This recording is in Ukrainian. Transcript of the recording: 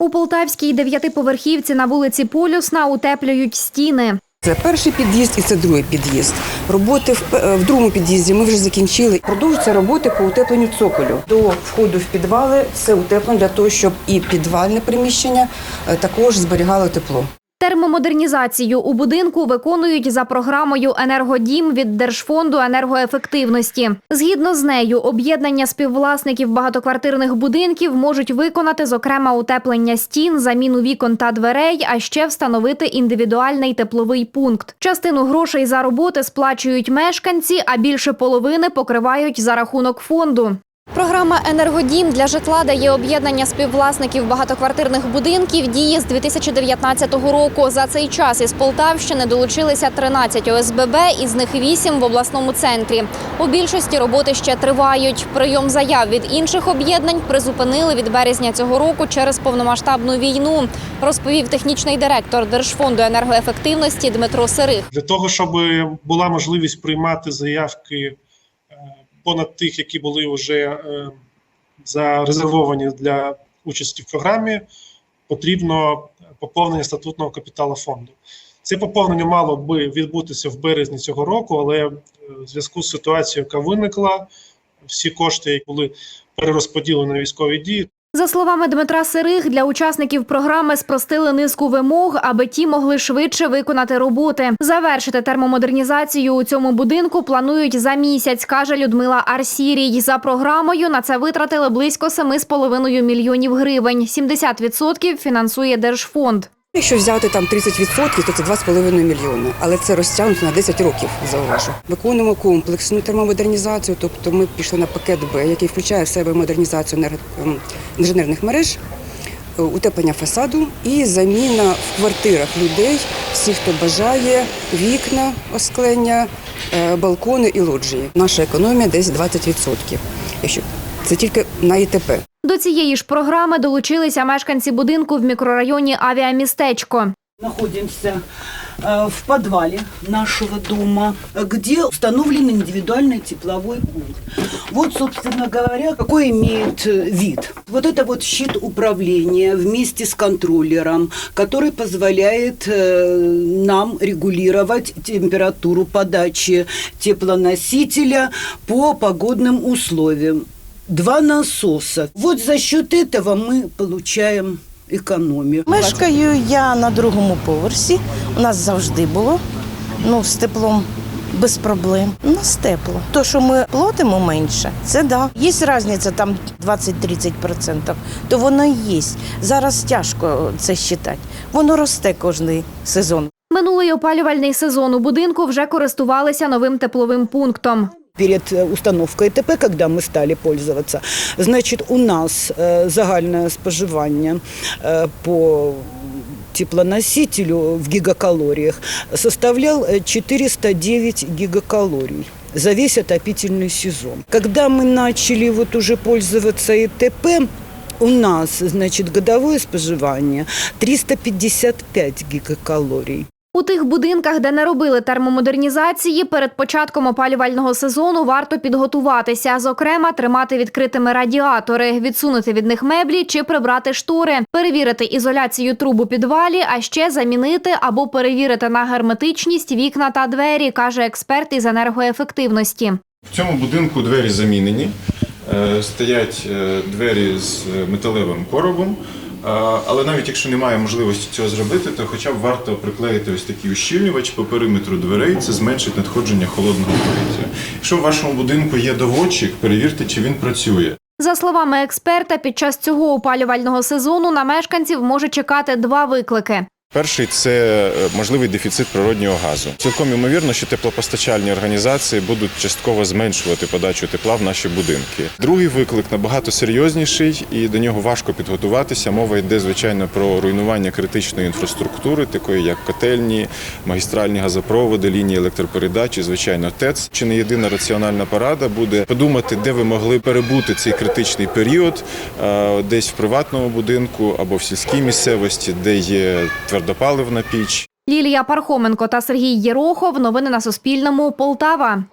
У Полтавській дев'ятиповерхівці на вулиці Полюсна утеплюють стіни. Це перший під'їзд і це другий під'їзд. Роботи в, другому під'їзді ми вже закінчили. Продовжуються роботи по утепленню цоколю. До входу в підвали все утеплено для того, щоб і підвальне приміщення е, також зберігало тепло. Термомодернізацію у будинку виконують за програмою Енергодім від Держфонду енергоефективності. Згідно з нею, об'єднання співвласників багатоквартирних будинків можуть виконати зокрема утеплення стін, заміну вікон та дверей, а ще встановити індивідуальний тепловий пункт. Частину грошей за роботи сплачують мешканці, а більше половини покривають за рахунок фонду. Програма Енергодім для житла дає об'єднання співвласників багатоквартирних будинків діє з 2019 року. За цей час із Полтавщини долучилися 13 ОСББ, із них 8 в обласному центрі. У більшості роботи ще тривають. Прийом заяв від інших об'єднань призупинили від березня цього року через повномасштабну війну, розповів технічний директор Держфонду енергоефективності Дмитро Сирих. для того, щоб була можливість приймати заявки понад тих, які були вже е, зарезервовані для участі в програмі, потрібно поповнення статутного капіталу фонду. Це поповнення мало би відбутися в березні цього року, але е, в зв'язку з ситуацією, яка виникла, всі кошти, які були перерозподілені на військові дії, За словами Дмитра Сирих, для учасників програми спростили низку вимог, аби ті могли швидше виконати роботи. Завершити термомодернізацію у цьому будинку планують за місяць, каже Людмила Арсірій. За програмою на це витратили близько 7,5 мільйонів гривень. 70% фінансує Держфонд. Якщо взяти там 30%, то це 2,5 мільйони, але це розтягнуто на 10 років, зауважу. Виконуємо комплексну термомодернізацію, тобто ми пішли на пакет Б, який включає в себе модернізацію ем, інженерних мереж, е, утеплення фасаду і заміна в квартирах людей, всіх, хто бажає, вікна, осклення, е, балкони і лоджії. Наша економія десь 20%. Якщо це тільки на ІТП. До цієї ж програми долучилися мешканці будинку в мікрорайоні Авіамістечко. находимся э, в подвале нашего дома, где установлен индивидуальный тепловой пункт. Вот, собственно говоря, какой имеет э, вид. Вот это вот щит управления вместе с контроллером, который позволяет э, нам регулировать температуру подачи теплоносителя по погодным условиям. Два насоса. Вот за счет этого мы получаем экономию. Мешкаю я на другому поверсі. У нас завжди було. Ну, з теплом без проблем. У нас тепло. То, що ми платимо менше, це да. Є різниця там 20-30%, то воно і є. Зараз тяжко це вважати. Воно росте кожний сезон. Минулий опалювальний сезон у будинку вже користувалися новим тепловим пунктом. перед э, установкой ТП, когда мы стали пользоваться, значит, у нас э, загальне споживання э, по теплоносителю в гигакалориях составлял э, 409 гигакалорий за весь отопительный сезон. Когда мы начали вот уже пользоваться ИТП, у нас, значит, годовое споживание 355 гигакалорий. У тих будинках, де не робили термомодернізації, перед початком опалювального сезону варто підготуватися. Зокрема, тримати відкритими радіатори, відсунути від них меблі чи прибрати штори, перевірити ізоляцію труб у підвалі, а ще замінити або перевірити на герметичність вікна та двері, каже експерт із енергоефективності. В цьому будинку двері замінені. Е, Стоять е, двері з металевим коробом. Е, Але навіть якщо немає можливості цього зробити, то хоча б варто приклеїти ось такий ущільнювач по периметру дверей, це зменшить надходження холодного повітря. Якщо в вашому будинку є доводчик, перевірте, чи він працює. За словами експерта, під час цього опалювального сезону на мешканців може чекати два виклики. Перший це е, можливий дефіцит природнього газу. Цілком ймовірно, що теплопостачальні організації будуть частково зменшувати подачу тепла в наші будинки. Другий виклик набагато серйозніший і до нього важко підготуватися. Мова йде звичайно про руйнування критичної інфраструктури, такої як котельні, магістральні газопроводи, лінії електропередачі, звичайно, ТЕЦ. Чи не єдина раціональна порада буде подумати, де ви могли перебути цей критичний період, е, десь в приватному будинку або в сільській місцевості, де є твердопаливна піч. Лілія Пархоменко та Сергій Єрохов. Новини на Суспільному. Полтава.